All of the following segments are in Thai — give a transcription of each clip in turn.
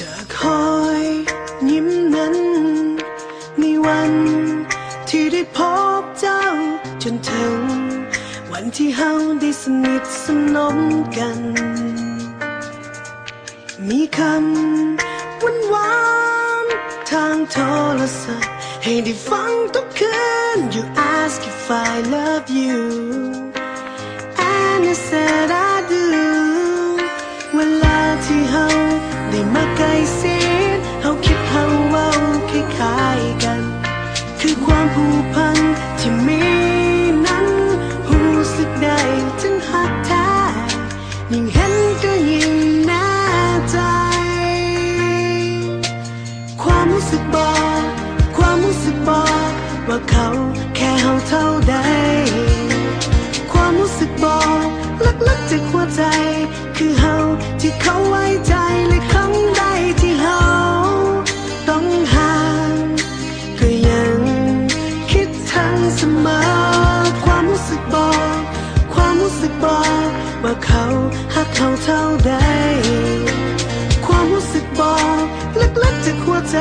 จะคอยยิ้มนั้น ในวันที่ได้พบเจ้า จนถึง วันที่เฮาได้สนิทสนมกัน มีคำหวานหวานทางโทรศัพท์ให้ได้ฟังทุกคืน You ask if I love you ว่าเขาแค่เฮาเท่าใด ความรู้สึกบอกลึกๆจากหัวใจ คือเฮาที่เขาไว้ใจและครั้งใดที่เฮาต้องห่างก็ยังคิดถึงเสมอ ความรู้สึกบอก ความรู้สึกบอกว่าเขาหักเขาเท่าใด ความรู้สึกบอกลึกๆจากหัวใจ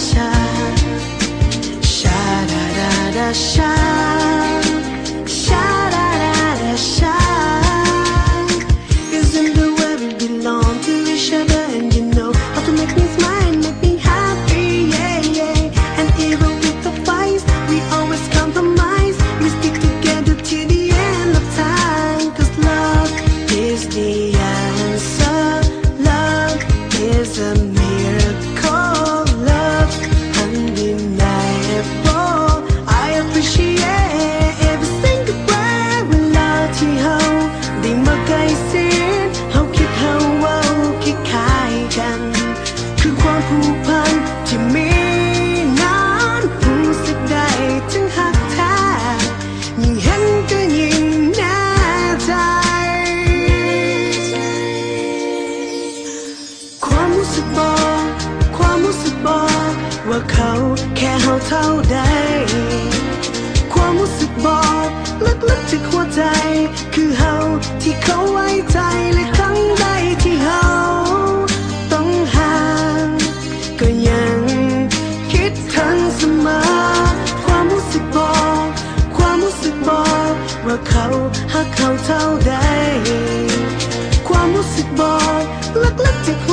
sha, sha da da da sha. ผูกพันที่มีนั้นรู้สึกได้ถึงหักแท้ยิ่งเห็นก็ยิ่งแน่ใจ ความรู้สึกบอก ความรู้สึกบอก ว่าเขาแค่เฮาเท่าใด ความรู้สึกบอกลึกๆจากหัวใจ คือเฮาที่เขา ว่าเขาหากเขาเท่าใดความรู้สึกบอกลึกๆจากหัว